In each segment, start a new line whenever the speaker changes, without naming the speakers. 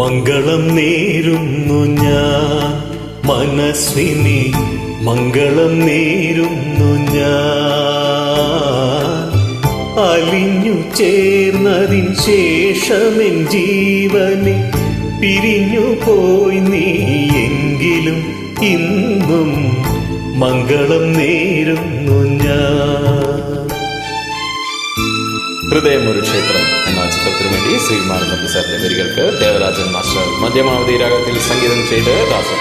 മംഗളം നേരുന്നു ഞാൻ. മനസ്വിനി മംഗളം നേരുന്നു ഞാൻ. അലിഞ്ഞു ചേർന്നതിൻ ശേഷമെൻ ജീവനെ പിരിഞ്ഞു പോയി നീ എങ്കിലും ഇന്നും മംഗളം നേരുന്നു ഞാൻ.
ഹൃദയം ഒരു ക്ഷേത്രം എന്ന ചിത്രത്തിനു വേണ്ടി ശ്രീകുമാർ നമ്പിസാറിന്റെ വരികൾക്ക് ദേവരാജൻ മാസ്റ്റർ മധ്യമാവധി രാഗത്തിൽ സംഗീതം ചെയ്ത് ദാസൻ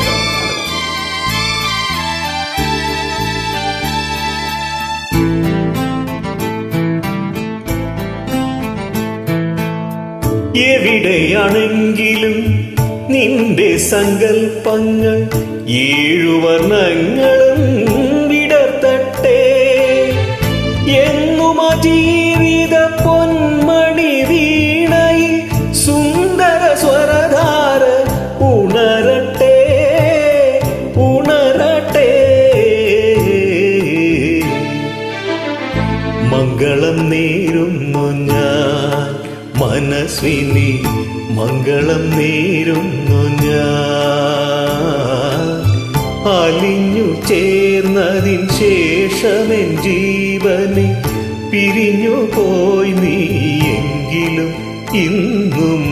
എവിടെയാണെങ്കിലും നിന്റെ സങ്കൽപ്പങ്ങൾ ഏഴു വർണങ്ങളും മംഗളം നേരുന്നു ഞാൻ. മനസ്വിനി മംഗളം നേരുന്നു ഞാൻ. അലിഞ്ഞു ചേർന്നതിൻ ശേഷമെൻ ജീവനെ പിരിഞ്ഞു പോയി നീ എങ്കിലും ഇന്നും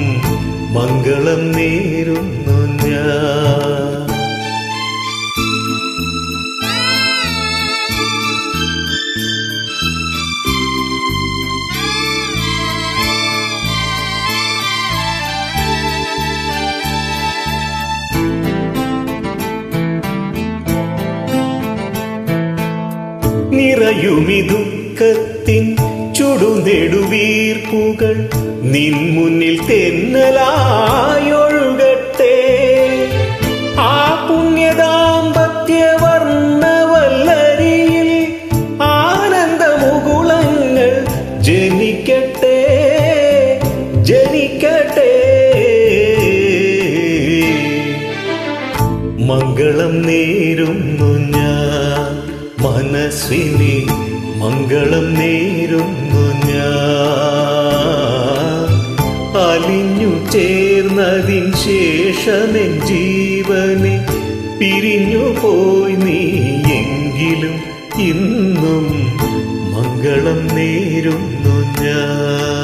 മംഗളം നേരുന്നു നിറയുമി ദുഃഖത്തിൻ ചുടുനെടുവീർപ്പുകൾ നിൻ മുന്നിൽ തെന്നലായൊഴുകട്ടെ. ആ പുണ്യദാമ്പത്യവർണവല്ലരിയിൽ ആനന്ദമുകുളങ്ങൾ ജനിക്കട്ടെ ജനിക്കട്ടെ. മംഗളം നേരുന്നു ഞാൻ. മനസ്വിനി മംഗളം നേരുന്നു ഞാൻ. അലിഞ്ഞു ചേർന്നതിൻ ശേഷമെൻ ജീവനെ പിരിഞ്ഞു പോയി നീ എങ്കിലും ഇന്നും മംഗളം നേരുന്നു ഞാൻ.